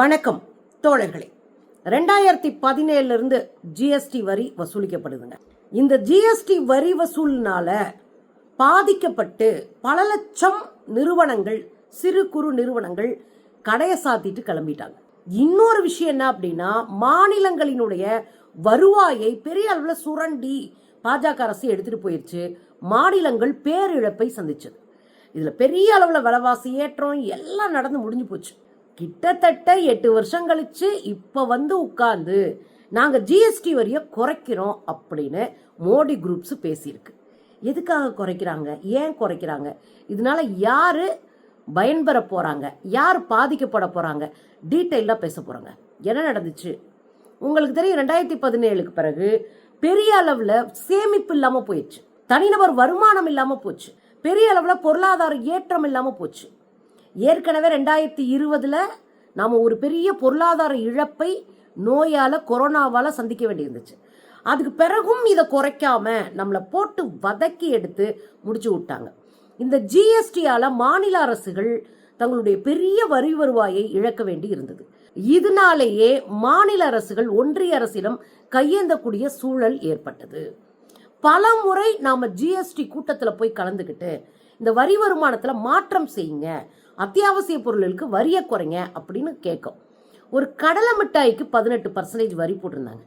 வணக்கம் தோழர்களே. ரெண்டாயிரத்தி பதினேழுல இருந்து ஜிஎஸ்டி வரி வசூலிக்கப்படுதுங்க. இந்த ஜிஎஸ்டி வரி வசூல்னால பாதிக்கப்பட்டு பல லட்சம் நிறுவனங்கள் சிறு குறு நிறுவனங்கள் கடையை சாத்திட்டு கிளம்பிட்டாங்க. இன்னொரு விஷயம் என்ன அப்படின்னா மாநிலங்களினுடைய வருவாயை பெரிய அளவில் சுரண்டி பாஜக அரசு எடுத்துட்டு போயிடுச்சு மாநிலங்கள் பேரிழப்பை சந்திச்சது. இதில் பெரிய அளவில் விலைவாசி ஏற்றம் எல்லாம் நடந்து முடிஞ்சு போச்சு. கிட்டத்தட்ட எட்டு வருஷம் கழிச்சு இப்போ வந்து உட்கார்ந்து நாங்கள் ஜிஎஸ்டி வரியை குறைக்கிறோம் அப்படின்னு மோடி குரூப்ஸ் பேசியிருக்கு. எதுக்காக குறைக்கிறாங்க? ஏன் குறைக்கிறாங்க? இதனால யாரு பயன்பெற போறாங்க? யார் பாதிக்கப்பட போறாங்க? டீட்டெயிலாக பேச போறாங்க. என்ன நடந்துச்சு? உங்களுக்கு தெரியும் ரெண்டாயிரத்தி பதினேழுக்கு பிறகு பெரிய அளவில் சேமிப்பு இல்லாமல் போயிடுச்சு. தனிநபர் வருமானம் இல்லாமல் போச்சு. பெரிய அளவில் பொருளாதார ஏற்றம் இல்லாமல் போச்சு. ஏற்கனவே ரெண்டாயிரத்தி இருபதில் நாம் ஒரு பெரிய பொருளாதார இழப்பை நோயால் கொரோனாவால் சந்திக்க வேண்டியிருந்துச்சு. அதுக்கு பிறகும் இதை குறைக்காம நம்மளை போட்டு வதக்கி எடுத்து முடிச்சு விட்டாங்க. இந்த ஜிஎஸ்டியால் மாநில அரசுகள் தங்களுடைய பெரிய வரி வருவாயை இழக்க வேண்டி இருந்தது. இதனாலேயே மாநில அரசுகள் ஒன்றிய அரசிடம் கையேந்தக்கூடிய சூழல் ஏற்பட்டது. பல முறை நாம் ஜிஎஸ்டி கூட்டத்தில் போய் கலந்துக்கிட்டு இந்த வரி வருமானத்தில் மாற்றம் செய்யுங்க. அத்தியாவசிய பொருளுக்கு வரியை குறைங்க அப்படின்னு கேட்கும். ஒரு கடலை மிட்டாய்க்கு பதினெட்டு பர்சன்டேஜ் வரி போட்டிருந்தாங்க.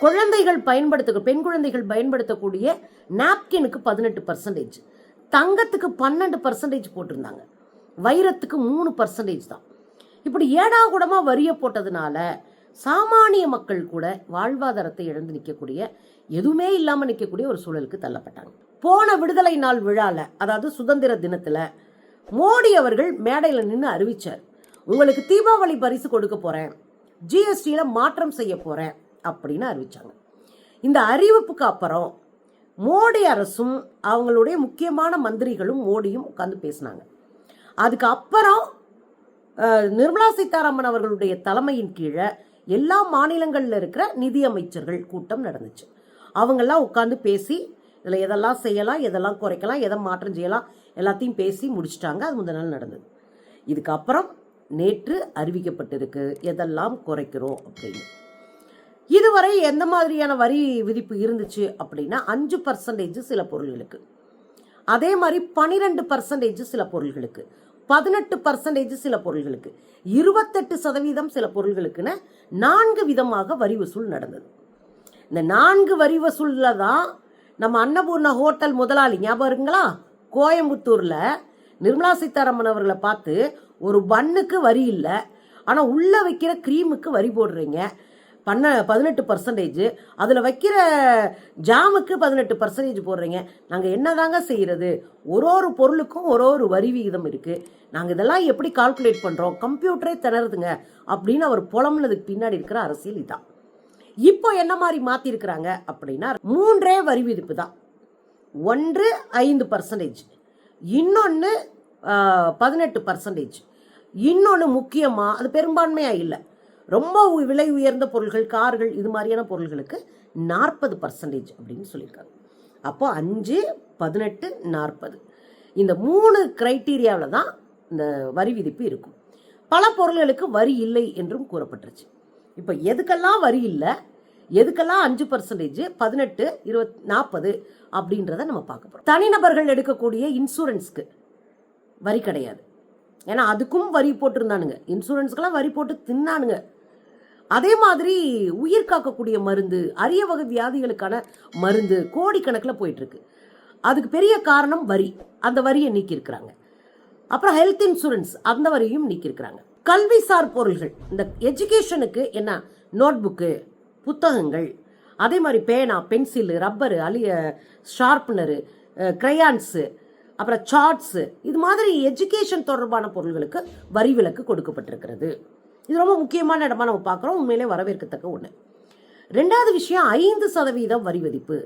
குழந்தைகள் பயன்படுத்த பெண் குழந்தைகள் பயன்படுத்தக்கூடிய நாப்கினுக்கு பதினெட்டு பர்சன்டேஜ் தங்கத்துக்கு பன்னெண்டு பர்சன்டேஜ் போட்டிருந்தாங்க. வைரத்துக்கு மூணு பர்சன்டேஜ் தான். இப்படி ஏடா வரியை போட்டதுனால சாமானிய மக்கள் கூட வாழ்வாதாரத்தை இழந்து நிற்கக்கூடிய எதுவுமே இல்லாமல் நிற்கக்கூடிய ஒரு சூழலுக்கு தள்ளப்பட்டாங்க. போன விடுதலை நாள் விழாவில் அதாவது சுதந்திர தினத்தில் மோடி அவர்கள் மேடையில் நின்று அறிவித்தார் உங்களுக்கு தீபாவளி பரிசு கொடுக்க போகிறேன் ஜிஎஸ்டியில் மாற்றம் செய்ய போகிறேன் அப்படின்னு அறிவித்தாங்க இந்த அறிவிப்புக்கு அப்புறம் மோடி அரசும் அவங்களுடைய முக்கியமான மந்திரிகளும் மோடியும் உட்காந்து பேசினாங்க. அதுக்கு அப்புறம் நிர்மலா சீதாராமன் அவர்களுடைய தலைமையின் கீழே எல்லா மாநிலங்களில் இருக்கிற நிதியமைச்சர்கள் கூட்டம் நடந்துச்சு. அவங்கெல்லாம் உட்காந்து பேசி இதில் எதெல்லாம் செய்யலாம் எதெல்லாம் குறைக்கலாம் எதை மாற்றம் செய்யலாம் எல்லாத்தையும் பேசி முடிச்சிட்டாங்க. அது முதல் நாள் நடந்தது. இதுக்கப்புறம் நேற்று அறிவிக்கப்பட்டிருக்கு எதெல்லாம் குறைக்கிறோம் அப்படின்னு. இதுவரை எந்த மாதிரியான வரி விதிப்பு இருந்துச்சு அப்படின்னா அஞ்சு பர்சன்டேஜ் சில பொருள்களுக்கு. அதே மாதிரி பனிரெண்டு பர்சன்டேஜ் சில பொருள்களுக்கு பதினெட்டு பர்சன்டேஜ் சில பொருள்களுக்கு இருபத்தெட்டு சதவீதம் சில பொருள்களுக்குன்னு நான்கு விதமாக வரி வசூல் நடந்தது. இந்த நான்கு வரி வசூலில் தான் நம்ம அன்னபூர்ணா ஹோட்டல் முதலாளி ஞாபகம் இருக்குங்களா? கோயம்புத்தூரில் நிர்மலா சீதாராமன் அவர்களை பார்த்து ஒரு பன்னுக்கு வரி இல்லை ஆனால் உள்ளே வைக்கிற க்ரீமுக்கு வரி போடுறீங்க. பண்ண பதினெட்டு பர்சன்டேஜ் அதில் வைக்கிற ஜாமுக்கு பதினெட்டு பர்சன்டேஜ் போடுறீங்க. நாங்கள் என்னதாங்க செய்கிறது ஒரு ஒரு பொருளுக்கும் ஒரு ஒரு வரி விகிதம் இருக்குது நாங்கள் இதெல்லாம் எப்படி கால்குலேட் பண்ணுறோம் கம்ப்யூட்டரே திணறுதுங்க அப்படின்னு அவர் புலம்புனதுக்கு பின்னாடி இருக்கிற அரசியல் இதான். இப்போ என்ன மாதிரி மாற்றிருக்கிறாங்க அப்படின்னா மூன்றே வரி விதிப்பு தான். ஒன்று ஐந்து பர்சன்டேஜ் இன்னொன்று பதினெட்டு பர்சன்டேஜ் இன்னொன்று முக்கியமாக அது பெரும்பான்மையாக இல்லை. ரொம்ப விலை உயர்ந்த பொருள்கள் கார்கள் இது மாதிரியான பொருள்களுக்கு நாற்பது பர்சன்டேஜ் அப்படின்னு சொல்லியிருக்காங்க. அப்போ அஞ்சு பதினெட்டு நாற்பது. இந்த மூணு க்ரைட்டீரியாவில் தான் இந்த வரி விதிப்பு இருக்கும். பல பொருள்களுக்கு வரி இல்லை என்றும் கூறப்பட்டுருச்சு. இப்போ எதுக்கெல்லாம் வரி இல்லை? எதுக்கெல்லாம் அஞ்சு பர்சன்டேஜ் பதினெட்டு இருபத் நாற்பது அப்படின்றத நம்ம பார்க்க போகிறோம் தனிநபர்கள் எடுக்கக்கூடிய இன்சூரன்ஸ்க்கு வரி கிடையாது. ஏன்னா அதுக்கும் வரி போட்டிருந்தானுங்க. இன்சூரன்ஸ்க்கெல்லாம் வரி போட்டு தின்னானுங்க. அதே மாதிரி உயிர் காக்கக்கூடிய மருந்து அரிய வகை வியாதிகளுக்கான மருந்து கோடிக்கணக்கில் போயிட்டுருக்கு. அதுக்கு பெரிய காரணம் வரி. அந்த வரியை நீக்கியிருக்கிறாங்க. அப்புறம் ஹெல்த் இன்சூரன்ஸ் அந்த வரியும் நீக்கியிருக்கிறாங்க. கல்விசார் பொருள்கள். இந்த எஜுகேஷனுக்கு என்ன? நோட் புக்கு புத்தகங்கள். அதே மாதிரி பேனா பென்சிலு ரப்பரு அலிய ஷார்ப்னரு க்ரையான்ஸு அப்புறம் சார்ட்ஸு இது மாதிரி எஜுகேஷன் தொடர்பான பொருள்களுக்கு வரி விலக்கு கொடுக்கப்பட்டிருக்கிறது. இது ரொம்ப முக்கியமான இடமா நம்ம பார்க்குறோம். உண்மையிலே வரவேற்கத்தக்க ஒன்று ரெண்டாவது விஷயம் ஐந்து சதவீதம் வரி விதிப்பு.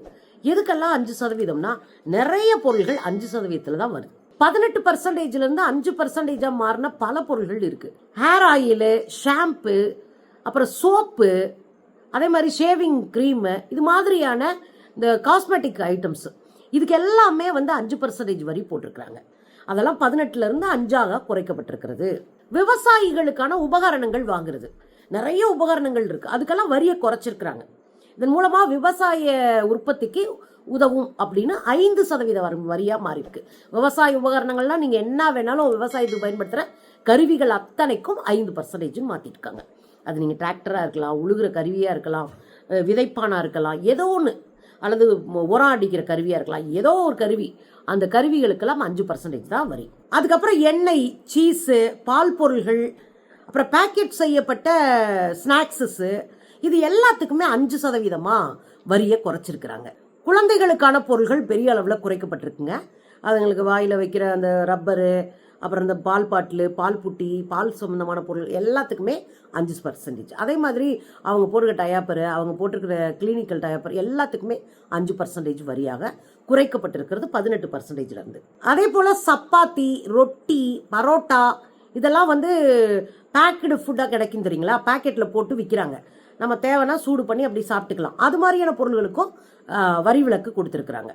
எதுக்கெல்லாம் அஞ்சு சதவீதம்னா நிறைய பொருள்கள் அஞ்சு சதவீதத்தில் தான் வருது. பதினெட்டு பர்சன்டேஜ்லேருந்து அஞ்சு பர்சன்டேஜாக மாறின பல பொருள்கள் இருக்குது ஹேர் ஆயிலு ஷாம்பு அப்புறம் சோப்பு அதே மாதிரி ஷேவிங் க்ரீமு இது மாதிரியான இந்த காஸ்மெட்டிக் ஐட்டம்ஸு இதுக்கு எல்லாமே வந்து அஞ்சு பர்சன்டேஜ் வரி போட்டிருக்கிறாங்க. அதெல்லாம் பதினெட்டுலேருந்து அஞ்சாக குறைக்கப்பட்டிருக்கிறது. விவசாயிகளுக்கான உபகரணங்கள் வாங்குறது. நிறைய உபகரணங்கள் இருக்குது அதுக்கெல்லாம் வரியை குறைச்சிருக்கிறாங்க. இதன் மூலமாக விவசாய உற்பத்திக்கு உதவும் அப்படின்னு ஐந்து சதவீத வரும் வரியாக மாறியிருக்கு. விவசாய உபகரணங்கள்லாம் நீங்கள் என்ன வேணாலும் விவசாயத்துக்கு பயன்படுத்துகிற கருவிகள் அத்தனைக்கும் ஐந்து பர்சன்டேஜும் மாற்றிருக்காங்க அது நீங்கள் டிராக்டராக இருக்கலாம் உழுகிற கருவியாக இருக்கலாம் விதைப்பானாக இருக்கலாம் ஏதோ ஒன்று அல்லது உரம் அடிக்கிற கருவியாக இருக்கலாம் ஏதோ ஒரு கருவி. அந்த கருவிகளுக்கெல்லாம் அஞ்சு பர்சன்டேஜ் தான் வரி. அதுக்கப்புறம் எண்ணெய் சீஸு பால் பொருள்கள் அப்புறம் பேக்கெட் செய்யப்பட்ட ஸ்நாக்ஸஸ்ஸு இது எல்லாத்துக்குமே அஞ்சு சதவீதமாக வரியை குறைச்சிருக்கிறாங்க. குழந்தைகளுக்கான பொருள்கள் பெரிய அளவில் குறைக்கப்பட்டிருக்குங்க. அதுங்களுக்கு வாயில் வைக்கிற அந்த ரப்பரு அப்புறம் இந்த பால் பாட்டில் பால் புட்டி பால் சம்மந்தமான பொருள் எல்லாத்துக்குமே அஞ்சு பர்சன்டேஜ் அதே மாதிரி அவங்க போட்டுக்கிற டயாப்பரு அவங்க போட்டிருக்கிற கிளினிக்கல் டயாப்பர் எல்லாத்துக்குமே அஞ்சு பர்சன்டேஜ் வரியாக குறைக்கப்பட்டிருக்கிறது பதினெட்டு பர்சன்டேஜ்லேருந்து அதே போல் சப்பாத்தி ரொட்டி பரோட்டா இதெல்லாம் வந்து பேக்கடு ஃபுட்டாக கிடைக்கும் தெரியுங்களா? பேக்கெட்டில் போட்டு விற்கிறாங்க நம்ம தேவைன்னா சூடு பண்ணி அப்படி சாப்பிட்டுக்கலாம். அது மாதிரியான பொருள்களுக்கும் வரி விலக்கு கொடுத்துருக்குறாங்க.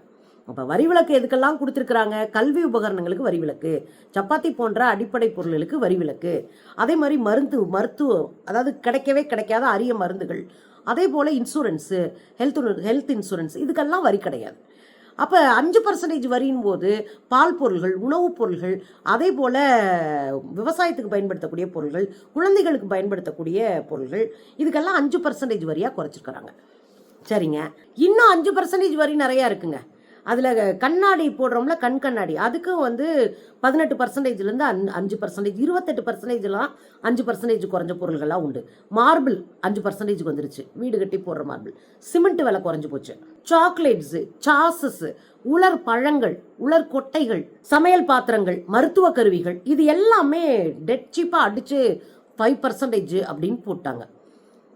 அப்போ வரி விலக்கு எதுக்கெல்லாம் கொடுத்துருக்குறாங்க? கல்வி உபகரணங்களுக்கு வரி விலக்கு. சப்பாத்தி போன்ற அடிப்படை பொருள்களுக்கு வரி விலக்கு. அதே மாதிரி மருந்து மருத்துவம் அதாவது கிடைக்கவே கிடைக்காத அரிய மருந்துகள். அதே போல் இன்சூரன்ஸு ஹெல்த் ஹெல்த் இன்சூரன்ஸ் இதுக்கெல்லாம் வரி கிடையாது. அப்போ அஞ்சு பர்சன்டேஜ் வரியின் போது பால் பொருள்கள் உணவுப் பொருள்கள் அதே போல் விவசாயத்துக்கு பயன்படுத்தக்கூடிய பொருள்கள் குழந்தைகளுக்கு பயன்படுத்தக்கூடிய பொருள்கள் இதுக்கெல்லாம் அஞ்சு பர்சன்டேஜ் வரியாக குறைச்சிருக்கிறாங்க. சரிங்க. இன்னும் அஞ்சு பர்சன்டேஜ் வரி நிறையா இருக்குங்க. அதில் கண்ணாடி போடுறோம்ல கண் கண்ணாடி. அதுக்கும் வந்து பதினெட்டு பர்சன்டேஜ்லேருந்து அந் அஞ்சு பர்சன்டேஜ் இருபத்தெட்டு பர்சன்டேஜ்லாம் அஞ்சு பர்சன்டேஜ் குறைஞ்ச பொருள்கள்லாம் உண்டு. மார்பிள் அஞ்சு பர்சன்டேஜ்க்கு வந்துருச்சு. வீடு கட்டி போடுற மார்பிள் சிமெண்ட் விலை குறைஞ்சு போச்சு. சாக்லேட்ஸு சாசஸ்ஸு உலர் பழங்கள் உலர் கொட்டைகள் சமையல் பாத்திரங்கள் மருத்துவ கருவிகள் இது எல்லாமே டெட் சீப்பாக அடித்து ஃபைவ் பர்சன்டேஜ் அப்படின்னு போட்டாங்க.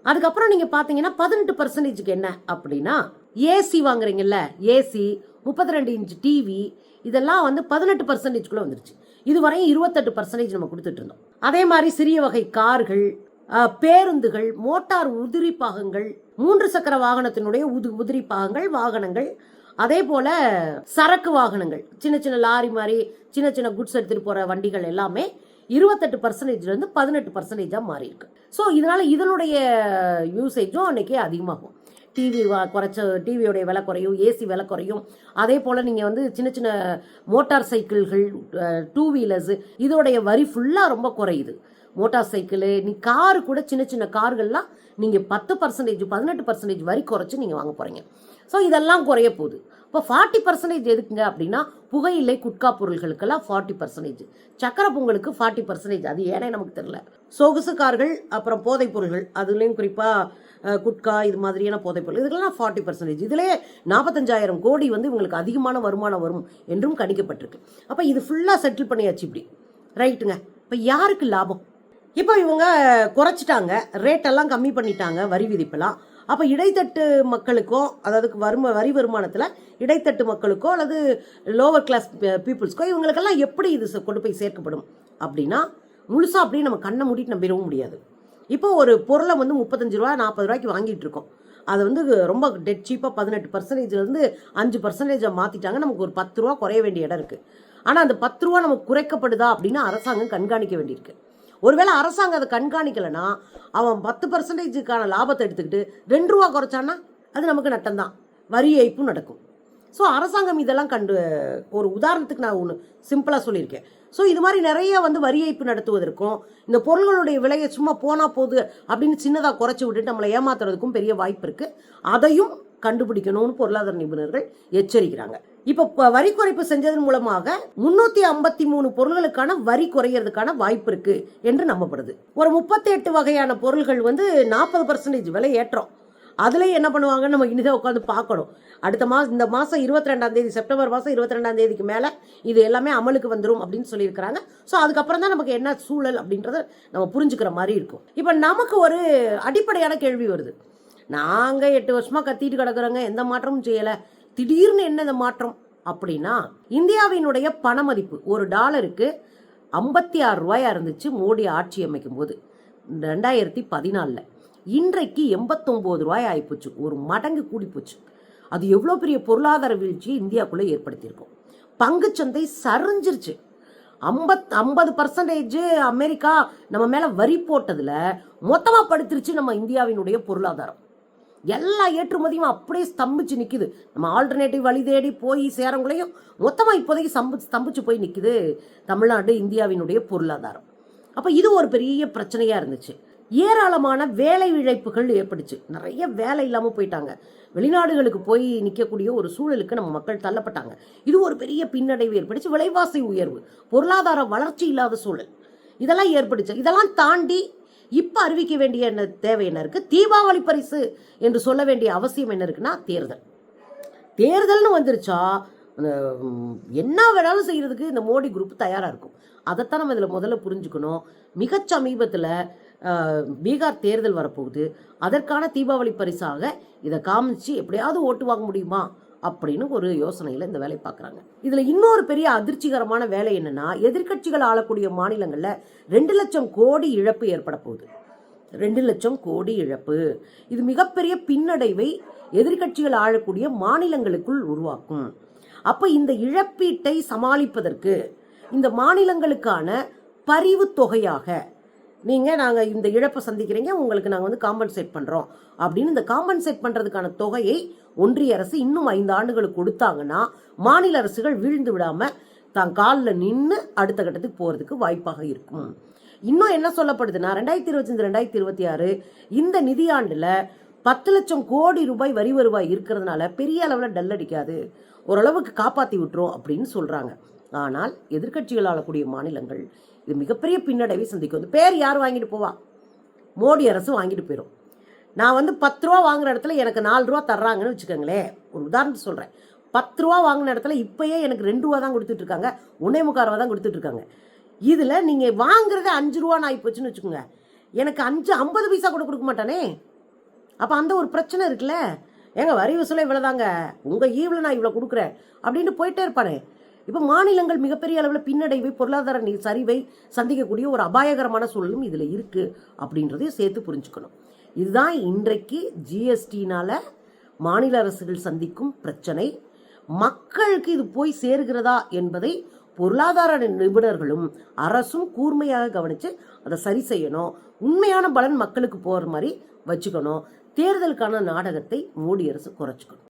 அதுக்கப்புறம் நீங்கள் பார்த்தீங்கன்னா பதினெட்டு பர்சன்டேஜுக்கு என்ன அப்படின்னா ஏசி வாங்குறீங்கல்ல ஏசி முப்பத்தி ரெண்டு இன்ச் டிவி இதெல்லாம் வந்து பதினெட்டு பர்சன்டேஜ்குள்ளே வந்துருச்சு. இதுவரையும் இருபத்தெட்டு பர்சன்டேஜ் நம்ம கொடுத்துட்டு இருந்தோம் அதே மாதிரி சிறிய வகை கார்கள் பேருந்துகள் மோட்டார் உதிரி பாகங்கள் மூன்று சக்கர வாகனத்தினுடைய உது உதிரி பாகங்கள் வாகனங்கள் அதே போல சரக்கு வாகனங்கள் சின்ன சின்ன லாரி மாதிரி சின்ன சின்ன குட்ஸ் எடுத்துகிட்டு போகிற வண்டிகள் எல்லாமே இருபத்தெட்டு பர்சன்டேஜ்லேருந்து பதினெட்டு பர்சன்டேஜாக மாறி இருக்கு ஸோ இதனால் இதனுடைய யூசேஜும் அன்றைக்கி அதிகமாகும். டிவி குறைச்ச டிவியோடைய விலை குறையும் ஏசி விலை குறையும். அதே போல் நீங்கள் வந்து சின்ன சின்ன மோட்டார் சைக்கிள்கள் டூ வீலர்ஸு இதோடைய வரி ஃபுல்லாக ரொம்ப குறையுது. மோட்டார் சைக்கிளு நீ காரு கூட சின்ன சின்ன கார்கள்லாம் நீங்கள் பத்து பர்சன்டேஜ் பதினெட்டு பர்சன்டேஜ் வரி குறைச்சி நீங்கள் வாங்க போகிறீங்க ஸோ இதெல்லாம் குறைய போகுது. இப்போ ஃபார்ட்டி பர்சன்டேஜ் எதுக்குங்க அப்படின்னா புகையிலை குட்கா பொருள்களுக்கெல்லாம் ஃபார்ட்டி பர்சன்டேஜ் சக்கரை பொங்கலுக்கு ஃபார்ட்டி பர்சன்டேஜ் அது ஏனே நமக்கு தெரில சொகுசு கார்கள் அப்புறம் போதைப் பொருள்கள். அதுலேயும் குறிப்பாக குட்கா இது மாதிரியான போதைப்பொருள். இதுக்கெல்லாம் ஃபார்ட்டி பர்சன்டேஜ் இதிலே நாற்பத்தஞ்சாயிரம் கோடி வந்து இவங்களுக்கு அதிகமான வருமானம் வரும் என்றும் கணிக்கப்பட்டிருக்கு. அப்போ இது ஃபுல்லாக செட்டில் பண்ணியாச்சு இப்படி. ரைட்டுங்க இப்போ யாருக்கு லாபம்? இப்போ இவங்க குறைச்சிட்டாங்க. ரேட்டெல்லாம் கம்மி பண்ணிட்டாங்க. வரி விதிப்பெல்லாம். அப்போ இடைத்தட்டு மக்களுக்கோ அதாவது வரும வரி வருமானத்தில் இடைத்தட்டு மக்களுக்கோ அல்லது லோவர் கிளாஸ் பீப்புள்ஸ்க்கோ இவங்களுக்கெல்லாம் எப்படி இது கொண்டு போய் சேர்க்கப்படும்? அப்படின்னா முழுசாக அப்படியே நம்ம கண்ணை மூடிட்டு நம்பிடவும் முடியாது. இப்போ ஒரு பொருளை வந்து முப்பத்தஞ்சு ரூபா நாற்பது ரூபாய்க்கு வாங்கிட்டு இருக்கோம். அதை வந்து ரொம்ப டெட் சீப்பாக பதினெட்டு பர்சன்டேஜ்லேருந்து அஞ்சு பர்சன்டேஜை மாற்றிட்டாங்க நமக்கு ஒரு பத்து ரூபா குறைய வேண்டிய இடம் இருக்குது ஆனால் அந்த பத்து ரூபா நமக்கு குறைக்கப்படுதா அப்படின்னு அரசாங்கம் கண்காணிக்க வேண்டியிருக்கு. ஒருவேளை அரசாங்கம் அதை கண்காணிக்கலைன்னா அவன் பத்து பர்சன்டேஜுக்கான லாபத்தை எடுத்துக்கிட்டு ரெண்டு ரூபா குறைச்சான்னா அது நமக்கு நட்டம்தான். வரி ஏய்ப்பும் நடக்கும். ஸோ அரசாங்கம் இதெல்லாம் கண்டு ஒரு உதாரணத்துக்கு நான் ஒன்று சிம்பிளாக சொல்லியிருக்கேன். ஸோ இது மாதிரி நிறைய வந்து வரி ஏய்ப்பு நடத்துவதற்கும் இந்த பொருள்களுடைய விலையை சும்மா போனால் போகுது அப்படின்னு சின்னதாக குறைச்சி விட்டுட்டு நம்மளை ஏமாத்துறதுக்கும் பெரிய வாய்ப்பு இருக்குது அதையும் கண்டுபிடிக்கணும்னு பொருளாதார நிபுணர்கள் எச்சரிக்கிறாங்க. இப்போ வரி குறைப்பு செஞ்சதன் மூலமாக முன்னூற்றி ஐம்பத்தி மூணு பொருள்களுக்கான வரி குறையிறதுக்கான வாய்ப்பு இருக்கு என்று நம்பப்படுது. ஒரு முப்பத்தி எட்டு வகையான பொருள்கள் வந்து நாற்பது பர்சன்டேஜ் விலை ஏற்றம். அதுலேயே என்ன பண்ணுவாங்கன்னு நம்ம இனிதான் உட்காந்து பார்க்கணும். அடுத்த மாதம் இந்த மாதம் இருபத்தி ரெண்டாம் தேதி செப்டம்பர் மாதம் இருபத்தி ரெண்டாம் தேதிக்கு மேலே இது எல்லாமே அமலுக்கு வந்துடும் அப்படின்னு சொல்லியிருக்கிறாங்க. ஸோ அதுக்கப்புறம் தான் நமக்கு என்ன சூழல் அப்படின்றத நம்ம புரிஞ்சுக்கிற மாதிரி இருக்கும். இப்போ நமக்கு ஒரு அடிப்படையான கேள்வி வருது. நாங்கள் எட்டு வருஷமாக கத்திட்டு கிடக்குறோங்க எந்த மாற்றமும் செய்யலை. திடீர்னு என்ன இந்த மாற்றம்? அப்படின்னா இந்தியாவினுடைய பண மதிப்பு ஒரு டாலருக்கு ஐம்பத்தி ஆறு ரூபாயா இருந்துச்சு மோடி ஆட்சி அமைக்கும் போது ரெண்டாயிரத்தி பதினாலில். இன்றைக்கு எண்பத்தொம்போது ரூபாய் ஆகிப்போச்சு ஒரு மடங்கு கூடி போச்சு அது எவ்வளோ பெரிய பொருளாதார வீழ்ச்சியை இந்தியாக்குள்ளே ஏற்படுத்தியிருக்கும் பங்குச்சந்தை சரிஞ்சிருச்சு. ஐம்பத் ஐம்பது பர்சன்டேஜ் அமெரிக்கா நம்ம மேலே வரி போட்டதில் மொத்தமாக படுத்துருச்சு நம்ம இந்தியாவினுடைய பொருளாதாரம். எல்லா ஏற்றுமதியும் அப்படியே ஸ்தம்பிச்சு நிற்குது நம்ம ஆல்டர்னேட்டிவ் வழி தேடி போய் சேரங்குளையும் மொத்தமாக இப்போதைக்கு ஸ்தம்பி ஸ்தம்பிச்சு போய் நிற்குது தமிழ்நாடு இந்தியாவினுடைய பொருளாதாரம். அப்போ இது ஒரு பெரிய பிரச்சனையாக இருந்துச்சு. ஏராளமான வேலை இழைப்புகள் ஏற்பட்டுச்சு நிறைய வேலை இல்லாமல் போயிட்டாங்க. வெளிநாடுகளுக்கு போய் நிற்கக்கூடிய ஒரு சூழலுக்கு நம்ம மக்கள் தள்ளப்பட்டாங்க. இது ஒரு பெரிய பின்னடைவு ஏற்பட்டுச்சு விலைவாசி உயர்வு பொருளாதார வளர்ச்சி இல்லாத சூழல். இதெல்லாம் ஏற்பட்டுச்சு இதெல்லாம் தாண்டி இப்போ அறிவிக்க வேண்டிய என்ன தேவை என்ன இருக்குது தீபாவளி பரிசு என்று சொல்ல வேண்டிய அவசியம் என்ன இருக்குன்னா தேர்தல். தேர்தல்னு வந்துருச்சா என்ன வேணாலும் செய்கிறதுக்கு இந்த மோடி குரூப் தயாராக இருக்கும். அதைத்தான் நம்ம இதில் முதல்ல புரிஞ்சுக்கணும். மிக சமீபத்தில் பீகார் தேர்தல் வரப்போகுது. அதற்கான தீபாவளி பரிசாக இதை காமிச்சு எப்படியாவது ஓட்டு வாங்க முடியுமா அப்படின்னு ஒரு யோசனையில இந்த வேலை பார்க்குறாங்க. இதுல இன்னொரு பெரிய அதிர்ச்சிகரமான வேலை என்னன்னா எதிர்க்கட்சிகள் ஆளக்கூடிய மாநிலங்களில் ரெண்டு லட்சம் கோடி இழப்பு ஏற்பட போகுது. ரெண்டு லட்சம் கோடி இழப்பு. இது மிகப்பெரிய பின்னடைவை எதிர்க்கட்சிகள் ஆளக்கூடிய மாநிலங்களுக்குள் உருவாக்கும். அப்போ இந்த இழப்பீட்டை சமாளிப்பதற்கு இந்த மாநிலங்களுக்கான பரிவு தொகையாக நீங்கள் நாங்கள் இந்த இழப்பை சந்திக்கிறீங்க உங்களுக்கு நாங்கள் வந்து காம்பன்சேட் பண்ணுறோம் அப்படின்னு இந்த காம்பன்சேட் பண்ணுறதுக்கான தொகையை ஒன்றிய அரசு இன்னும் ஐந்து ஆண்டுகளுக்கு கொடுத்தாங்கன்னா மாநில அரசுகள் வீழ்ந்து விடாமல் தான் காலில் நின்று அடுத்த கட்டத்துக்கு போகிறதுக்கு வாய்ப்பாக இருக்கும். இன்னும் என்ன சொல்லப்படுதுன்னா ரெண்டாயிரத்தி இருபத்தஞ்சு ரெண்டாயிரத்தி இருபத்தி ஆறு இந்த நிதியாண்டில் பத்து லட்சம் கோடி ரூபாய் வரி வருவாய் இருக்கிறதுனால பெரிய அளவில் டல் அடிக்காது. ஓரளவுக்கு காப்பாற்றி விட்டுரும் அப்படின்னு சொல்கிறாங்க ஆனால் எதிர்க்கட்சிகள் ஆளக்கூடிய மாநிலங்கள் இது மிகப்பெரிய பின்னடைவை சந்திக்கும். இந்த பேர் யார் வாங்கிட்டு போவா? மோடி அரசு வாங்கிட்டு போயிடும் நான் வந்து பத்து ரூபா வாங்குற இடத்துல எனக்கு நாலு ரூபா தர்றாங்கன்னு வச்சுக்கோங்களேன். ஒரு உதாரணத்துக்கு சொல்கிறேன் பத்து ரூபா வாங்கின இடத்துல இப்பயே எனக்கு ரெண்டு ரூபா தான் கொடுத்துட்டு இருக்காங்க. ஒன்னே முக்கால் ரூபா தான் கொடுத்துட்டு இருக்காங்க. இதில் நீங்கள் வாங்குறது அஞ்சு ரூபான்னு ஆகி போச்சுன்னு வச்சுக்கோங்க. எனக்கு அஞ்சு ஐம்பது பைசா கூட கொடுக்க மாட்டானே. அப்போ அந்த ஒரு பிரச்சனை இருக்குல்ல. ஏங்க வரி வசூலே இவ்வளோதாங்க உங்கள் ஈவில் நான் இவ்வளோ கொடுக்குறேன். அப்படின்னு போயிட்டே இருப்பானே. இப்போ மாநிலங்கள் மிகப்பெரிய அளவில் பின்னடைவை பொருளாதார நீ சரிவை சந்திக்கக்கூடிய ஒரு அபாயகரமான சூழலும் இதில் இருக்குது அப்படின்றதையும் சேர்த்து புரிஞ்சுக்கணும். இதுதான் இன்றைக்கு ஜிஎஸ்டினால் மாநில அரசுகள் சந்திக்கும் பிரச்சனை. மக்களுக்கு இது போய் சேர்கிறதா என்பதை பொருளாதார நிபுணர்களும் அரசும் கூர்மையாக கவனித்து அதை சரி செய்யணும். உண்மையான பலன் மக்களுக்கு போகிற மாதிரி வச்சுக்கணும். தேர்தலுக்கான நாடகத்தை மோடி அரசு குறைச்சிக்கணும்.